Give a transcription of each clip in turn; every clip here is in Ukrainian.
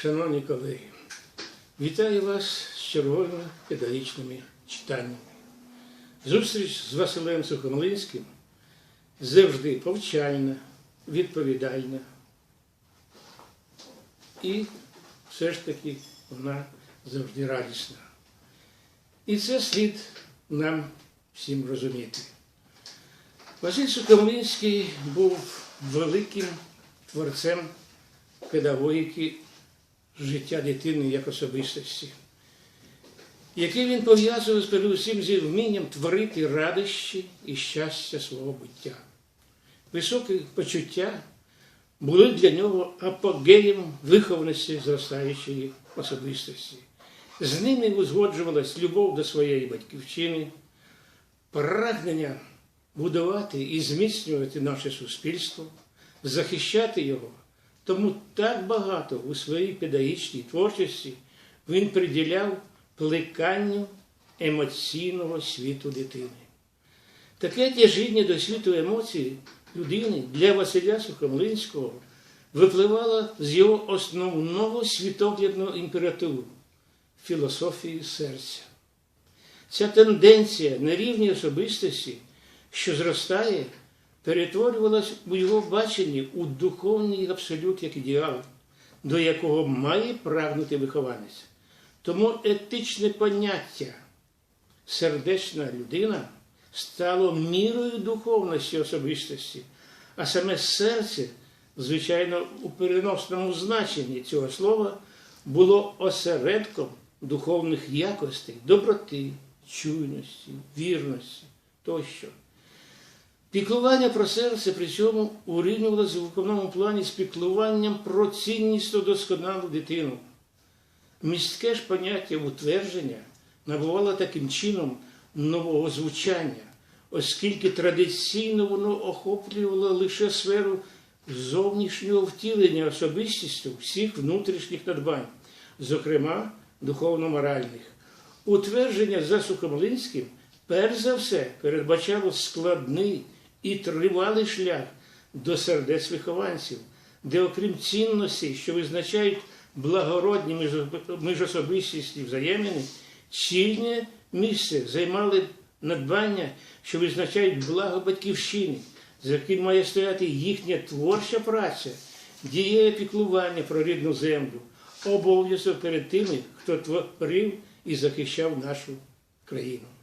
Шановні колеги, вітаю вас з черговими педагогічними читаннями. Зустріч з Василем Сухомлинським завжди повчальна, відповідальна. І все ж таки вона завжди радісна. І це слід нам всім розуміти. Василь Сухомлинський був великим творцем педагогіки життя дитини як особистості, який він пов'язував передусім зі вмінням творити радощі і щастя свого буття. Високі почуття були для нього апогеєм вихованості зростаючої особистості. З ними узгоджувалась любов до своєї батьківщини, прагнення будувати і зміцнювати наше суспільство, захищати його. Тому так багато у своїй педагогічній творчості він приділяв плеканню емоційного світу дитини. Таке тяжіння до світу емоцій людини для Василя Сухомлинського випливало з його основного світоглядного імперативу філософії серця. Ця тенденція на рівні особистості, що зростає, перетворювалась у його баченні у духовний абсолют як ідеал, до якого має прагнути вихованець. Тому етичне поняття сердечна людина стало мірою духовності особистості, а саме серце, звичайно, у переносному значенні цього слова було осередком духовних якостей, доброти, чуйності, вірності тощо. Піклування про серце при цьому урівнювалося в виховному плані з піклуванням про цінність досконалу дитину. Міське ж поняття утвердження набувало таким чином нового звучання, оскільки традиційно воно охоплювало лише сферу зовнішнього втілення особистістю всіх внутрішніх надбань, зокрема духовно-моральних. Утвердження за Сухомлинським перш за все передбачало складний і тривалий шлях до сердець вихованців, де, окрім цінностей, що визначають благородні міжособистісні взаємини, чільне місце займали надбання, що визначають благо батьківщини, за яким має стояти їхня творча праця, дієве піклування про рідну землю, обов'язок перед тими, хто творив і захищав нашу країну.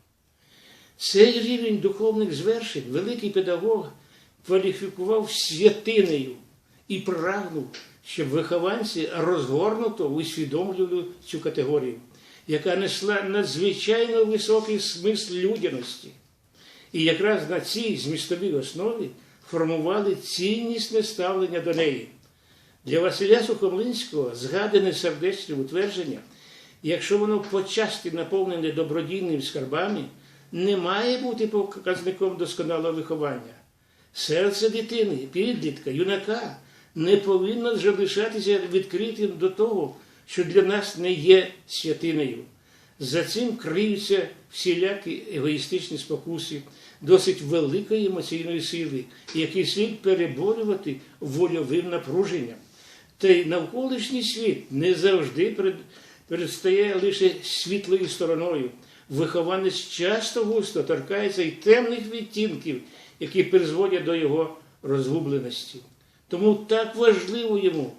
Цей рівень духовних звершень великий педагог кваліфікував святинею і прагнув, щоб вихованці розгорнуто усвідомлювали цю категорію, яка несла надзвичайно високий смисл людяності. І якраз на цій змістовій основі формували ціннісне ставлення до неї. Для Василя Сухомлинського згадане сердечне утвердження, якщо воно почасти наповнене добродійними скарбами, не має бути показником досконалого виховання. Серце дитини, підлітка, юнака не повинно залишатися відкритим до того, що для нас не є святиною. За цим криються всілякі егоїстичні спокуси, досить великої емоційної сили, які слід переборювати вольовим напруженням. Та й навколишній світ не завжди перестає лише світлою стороною. Вихованець часто густо торкається і темних відтінків, які призводять до його розгубленості. Тому так важливо йому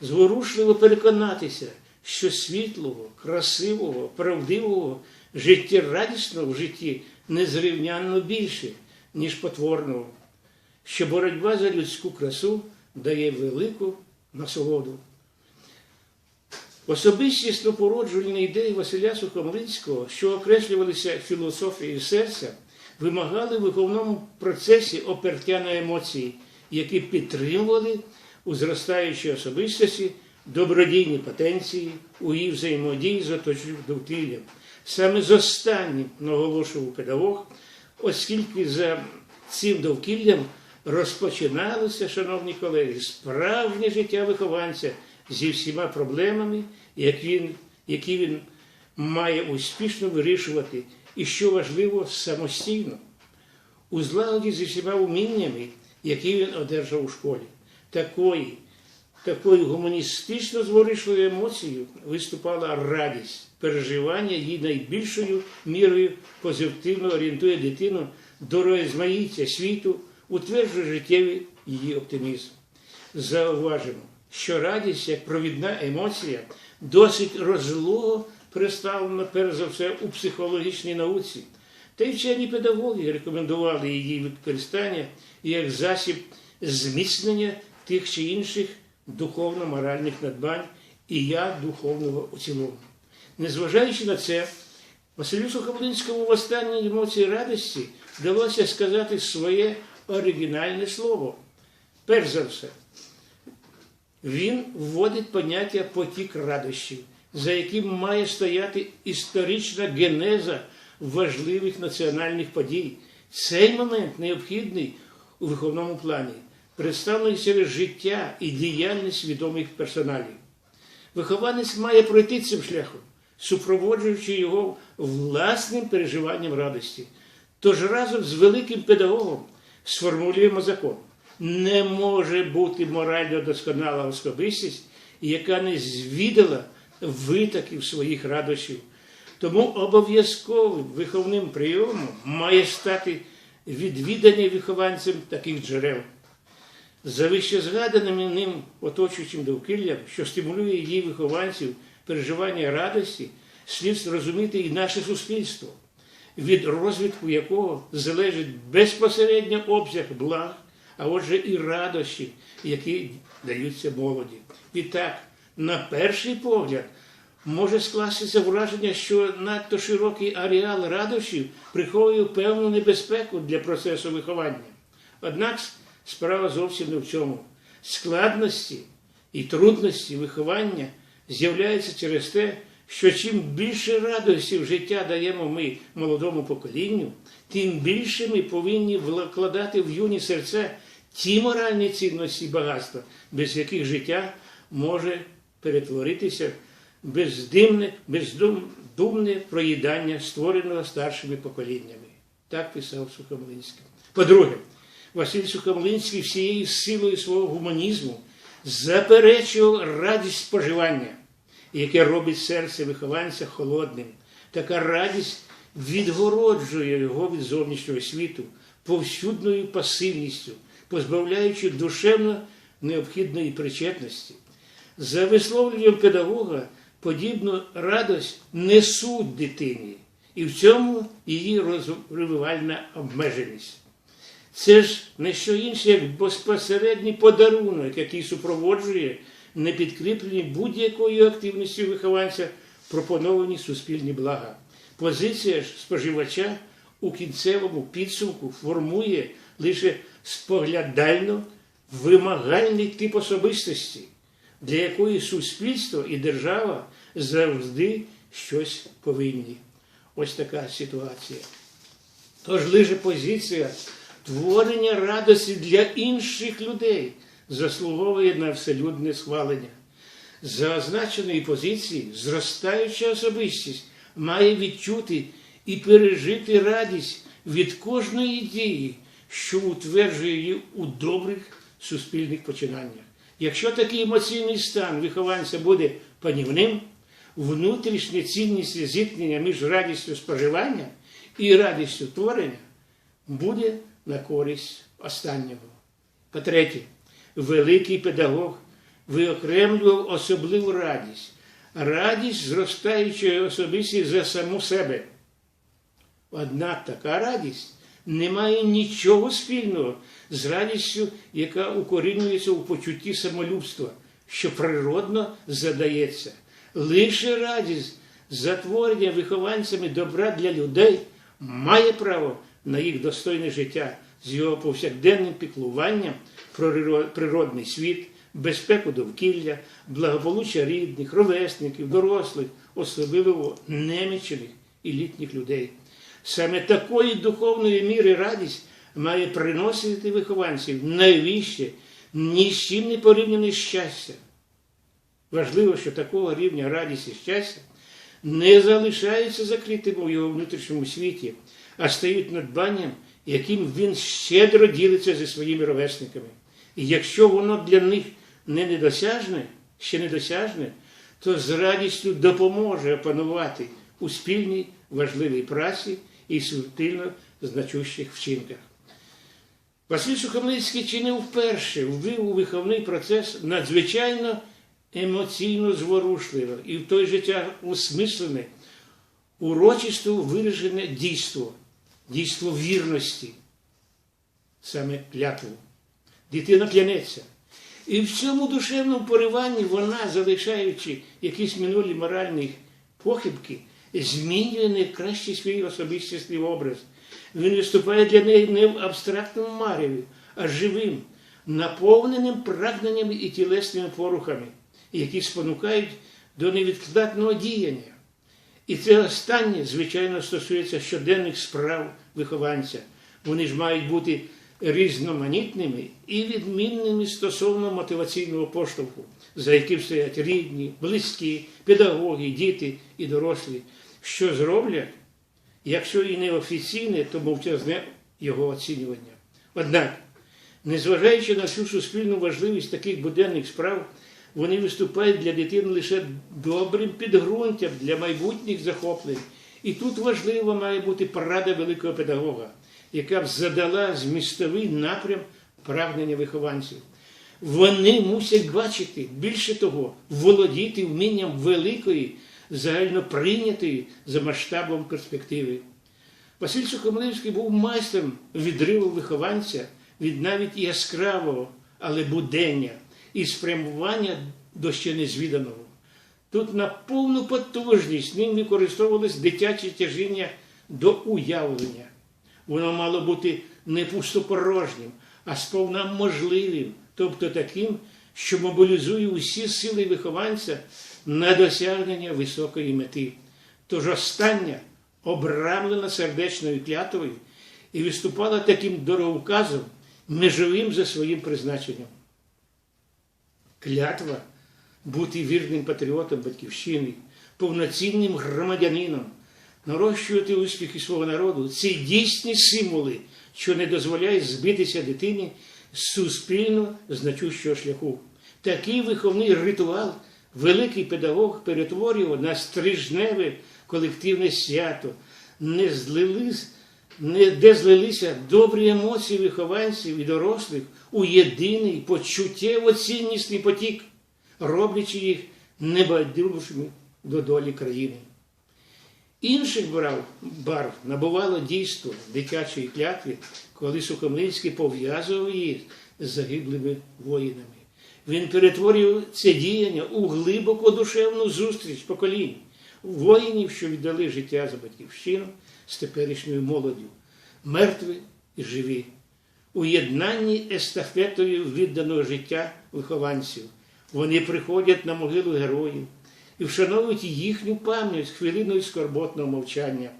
зворушливо переконатися, що світлого, красивого, правдивого, життєрадісного в житті незрівнянно більше, ніж потворного, що боротьба за людську красу дає велику насолоду. Особистісно породжувальні ідеї Василя Сухомлинського, що окреслювалися філософією серця, вимагали в виховному процесі опертя на емоції, які підтримували у зростаючій особистості добродійні потенції у її взаємодії з оточенням довкіллям. Саме з останнім наголошував педагог, оскільки за цим довкіллям розпочиналося, шановні колеги, справжнє життя вихованця зі всіма проблемами, які він, які він має успішно вирішувати, і що важливо, самостійно, у злагоді зі всіма уміннями, які він одержав у школі. Такої такою гуманістично зворушливою емоцією виступала радість. Переживання її найбільшою мірою позитивно орієнтує дитину до розмаїття світу, утверджує життєвий її оптимізм. Зауважимо, що радість як провідна емоція досить розлого представлена перш за все у психологічній науці. Та й вчені педагоги рекомендували її використання як засіб зміцнення тих чи інших духовно-моральних надбань і я духовного у цілому. Незважаючи на це, Василю Сухомлинському в останній емоції радості вдалося сказати своє оригінальне слово. Перш за все, він вводить поняття потік радощів, за яким має стояти історична генеза важливих національних подій. Цей момент необхідний у виховному плані, представлений через життя і діяльність відомих персоналів. Вихованець має пройти цим шляхом, супроводжуючи його власним переживанням радості. Тож разом з великим педагогом сформулюємо закон. Не може бути морально досконала особистість, яка не звідала витоків своїх радощів. Тому обов'язковим виховним прийомом має стати відвідання вихованцем таких джерел. За вище згаданим ним оточуючим довкіллям, що стимулює її вихованців переживання радості, слід зрозуміти і наше суспільство, від розвитку якого залежить безпосередньо обсяг благ, а отже і радощі, які даються молоді. І так, на перший погляд, може скластися враження, що надто широкий ареал радощів приховує певну небезпеку для процесу виховання. Однак справа зовсім не в цьому. Складності і трудності виховання з'являються через те, що чим більше радості в життя даємо ми молодому поколінню, тим більше ми повинні вкладати в юні серця ті моральні цінності і багатства, без яких життя може перетворитися в бездимне, бездумне проїдання, створеного старшими поколіннями. Так писав Сухомлинський. По-друге, Василь Сухомлинський всією силою свого гуманізму заперечував радість споживання, яке робить серце вихованця холодним. Така радість відгороджує його від зовнішнього світу повсюдною пасивністю, позбавляючи душевно необхідної причетності. За висловлюванням педагога, подібну радость несуть дитині, і в цьому її розвивальна обмеженість. Це ж не що інше, як безпосередній подарунок, який супроводжує не підкріплені будь-якою активністю вихованця пропоновані суспільні блага. Позиція ж споживача у кінцевому підсумку формує лише споглядально вимагальний тип особистості, для якої суспільство і держава завжди щось повинні. Ось така ситуація. Тож лише позиція творення радості для інших людей заслуговує на вселюдне схвалення. За означеної позиції зростаюча особистість має відчути і пережити радість від кожної дії, що утверджує її у добрих суспільних починаннях. Якщо такий емоційний стан вихованця буде панівним, внутрішня цінність зіткнення між радістю споживання і радістю творення буде на користь останнього. По-третє, великий педагог виокремлював особливу радість, радість зростаючої особисті за саму себе. Однак така радість не має нічого спільного з радістю, яка укорінюється у почутті самолюбства, що природно задається. Лише радість затворення вихованцями добра для людей має право на їх достойне життя з його повсякденним піклуванням про природний світ, безпеку довкілля, благополуччя рідних, ровесників, дорослих, особливо немічених і літніх людей. Саме такої духовної міри радість має приносити вихованців найвище, ні з чим не порівняне щастя. Важливо, що такого рівня радість і щастя не залишаються закритими у його внутрішньому світі, а стають надбанням, яким він щедро ділиться зі своїми ровесниками. І якщо воно для них не недосяжне, ще недосяжне, то з радістю допоможе опанувати у спільній важливій праці і субтильно значущих вчинках. Василь Сухомлинський чи не вперше ввів у виховний процес надзвичайно емоційно зворушливе і в той же час осмислене, урочисто виражене дійство, дійство вірності, саме клятву. Дитина клянеться. І в цьому душевному пориванні вона, залишаючи якісь минулі моральні похибки, змінює найкращий свій особистісний образ. Він виступає для неї не в абстрактному мареві, а живим, наповненим прагненнями і тілесними порухами, які спонукають до невідкладного діяння. І це останнє, звичайно, стосується щоденних справ вихованця. Вони ж мають бути різноманітними і відмінними стосовно мотиваційного поштовху, за яким стоять рідні, близькі, педагоги, діти і дорослі, що зроблять, якщо і не офіційне, то мовчазне його оцінювання. Однак, незважаючи на всю суспільну важливість таких буденних справ, вони виступають для дитини лише добрим підґрунтям для майбутніх захоплень. І тут важливо має бути порада великого педагога, яка б задала змістовий напрям прагнення вихованців. Вони мусять бачити, більше того, володіти вмінням великої, загально прийнятої за масштабом перспективи. Василь Сухомлинський був майстром відриву вихованця від навіть яскравого, але будення і спрямування до ще незвіданого. Тут на повну потужність ним використовувалось дитяче тяжіння до уявлення. Воно мало бути не пустопорожнім, а сповна можливим, тобто таким, що мобілізує усі сили вихованця на досягнення високої мети. Тож остання обрамлена сердечною клятвою і виступала таким дороговказом, межовим за своїм призначенням. Клятва бути вірним патріотом батьківщини, повноцінним громадянином, нарощувати успіхи свого народу це дійсні символи, що не дозволяють збитися дитині з суспільно значущого шляху. Такий виховний ритуал великий педагог перетворював на стрижневе колективне свято, не злились, не, де злилися добрі емоції вихованців і дорослих у єдиний почуттєво ціннісний потік, роблячи їх небайдужими до долі країни. Інших барв, барв набувало дійство дитячої клятви, коли Сухомлинський пов'язував їх з загиблими воїнами. Він перетворював це діяння у глибоко душевну зустріч поколінь, воїнів, що віддали життя за батьківщину з теперішньою молоддю, мертві і живі, у єднанні естафетою відданого життя вихованців. Вони приходять на могилу героїв і вшановують їхню пам'ять хвилиною скорботного мовчання.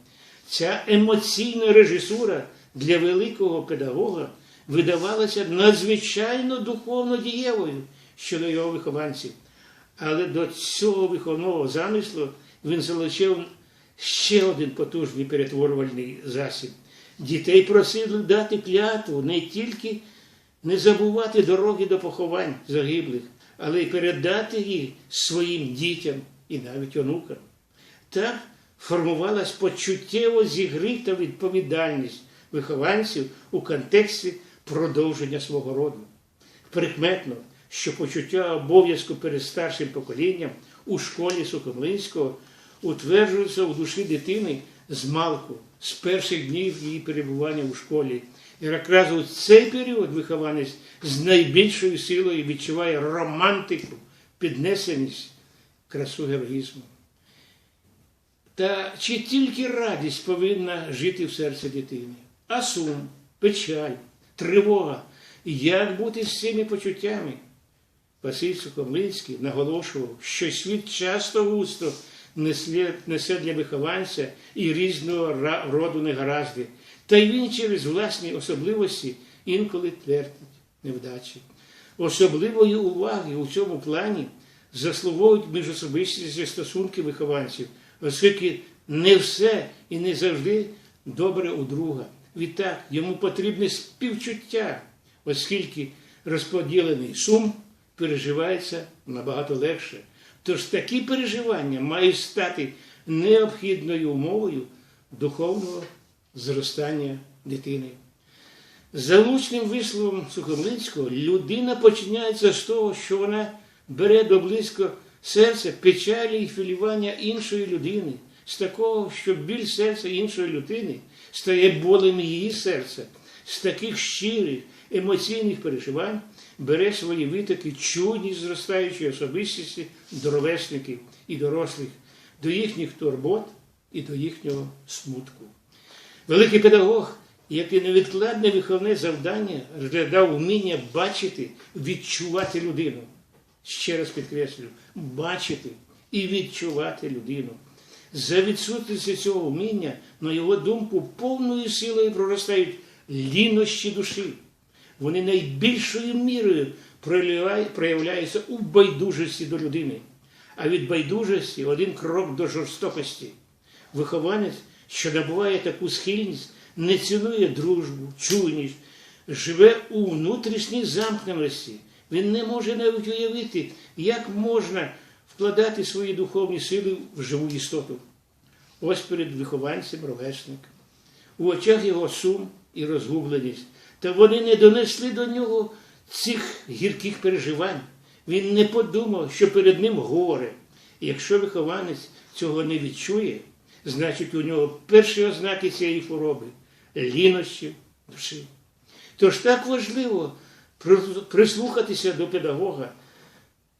Ця емоційна режисура для великого педагога видавалася надзвичайно духовно дієвою щодо його вихованців. Але до цього виховного замислу він залучив ще один потужний перетворювальний засіб. Дітей просили дати клятву не тільки не забувати дороги до поховань загиблих, але й передати їх своїм дітям і навіть онукам. Так формувалась почуттєво зігрита відповідальність вихованців у контексті продовження свого роду. Прикметно, що почуття обов'язку перед старшим поколінням у школі Сухомлинського утверджується у душі дитини з малку, з перших днів її перебування у школі. І якраз у цей період вихованець з найбільшою силою відчуває романтику, піднесеність, красу героїзму. Та чи тільки радість повинна жити в серці дитини, а сум, печаль, тривога. Як бути з цими почуттями? Василь Сухомлинський наголошував, що світ часто густо несе для вихованця і різного роду негаразди, та й він через власні особливості інколи терпить невдачі. Особливої уваги у цьому плані заслуговують міжособисті стосунки вихованців, оскільки не все і не завжди добре у друга. Відтак йому потрібне співчуття, оскільки розподілений сум переживається набагато легше. Тож такі переживання мають стати необхідною умовою духовного зростання дитини. За влучним висловом Сухомлинського, людина починається з того, що вона бере до близько серця печалі і хвилювання іншої людини, з такого, що біль серця іншої людини стає болем її серця, з таких щирих емоційних переживань бере свої витоки чудність зростаючої особистості до ровесників і дорослих, до їхніх турбот і до їхнього смутку. Великий педагог, який невідкладне виховне завдання розглядав вміння бачити, відчувати людину. Ще раз підкреслюю, бачити і відчувати людину. За відсутністю цього вміння, на його думку, повною силою проростають лінощі душі. Вони найбільшою мірою проявляються у байдужості до людини, а від байдужості один крок до жорстокості. Вихованець, що набуває таку схильність, не цінує дружбу, чуйність, живе у внутрішній замкненості. Він не може навіть уявити, як можна вкладати свої духовні сили в живу істоту. Ось перед вихованцем ровесник. У очах його сум і розгубленість. Та вони не донесли до нього цих гірких переживань. Він не подумав, що перед ним горе. І якщо вихованець цього не відчує, значить у нього перші ознаки цієї хвороби лінощі душі. Тож так важливо прислухатися до педагога.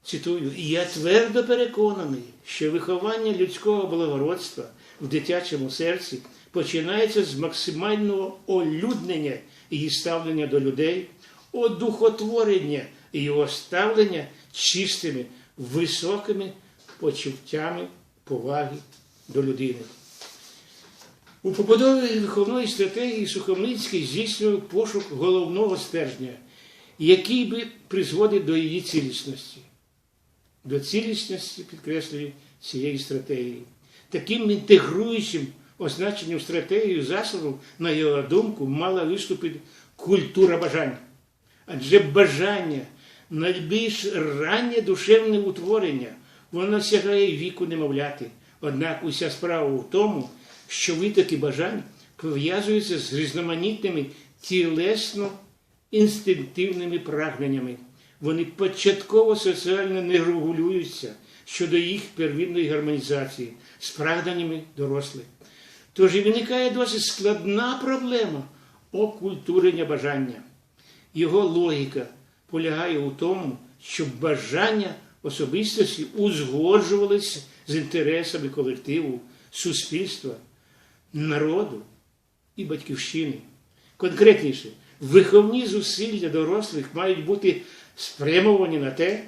Цитую, я твердо переконаний, що виховання людського благородства в дитячому серці починається з максимального олюднення її ставлення до людей, одухотворення його ставлення чистими, високими почуттями поваги до людини. У побудові виховної стратегії Сухомлинський здійснював пошук головного стержня, який би призводив до її цілісності, до цілісності, підкреслюю, цієї стратегії. Таким інтегруючим означенням стратегії засобів, на його думку, мала виступити культура бажань. Адже бажання найбільш раннє душевне утворення, воно сягає віку немовляти. Однак уся справа в тому, що витоки бажань пов'язуються з різноманітними тілесно-інстинктивними прагненнями. Вони початково соціально не регулюються щодо їх первинної гармонізації з прагненнями дорослих. Тож і виникає досить складна проблема окультурення бажання. Його логіка полягає у тому, щоб бажання особистості узгоджувалися з інтересами колективу, суспільства, народу і батьківщини. Конкретніше, виховні зусилля дорослих мають бути спрямовані на те,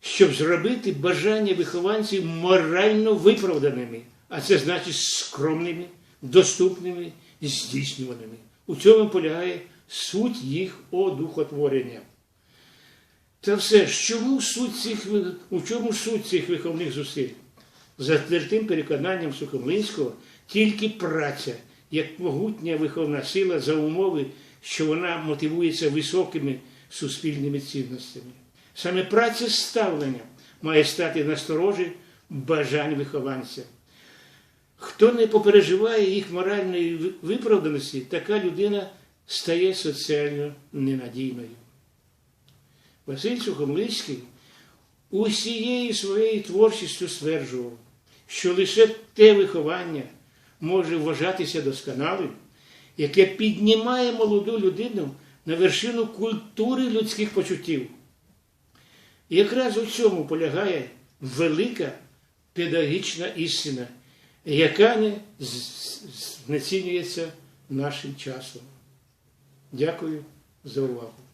щоб зробити бажання вихованців морально виправданими, а це значить скромними, доступними здійснюваними. У цьому полягає суть їх одухотворення. Та все чому суть цих, у чому суть цих виховних зусиль? За твердим переконанням Сухомлинського, тільки праця, як могутня виховна сила за умови, що вона мотивується високими суспільними цінностями. Саме праця ставлення має стати насторожі бажань вихованця. Хто не попереживає їх моральної виправданості, така людина стає соціально ненадійною. Василь Сухомлицький усією своєю творчістю стверджував, що лише те виховання може вважатися досконалим, яке піднімає молоду людину на вершину культури людських почуттів. І якраз у цьому полягає велика педагогічна істина, яка не знецінюється нашим часом. Дякую за увагу.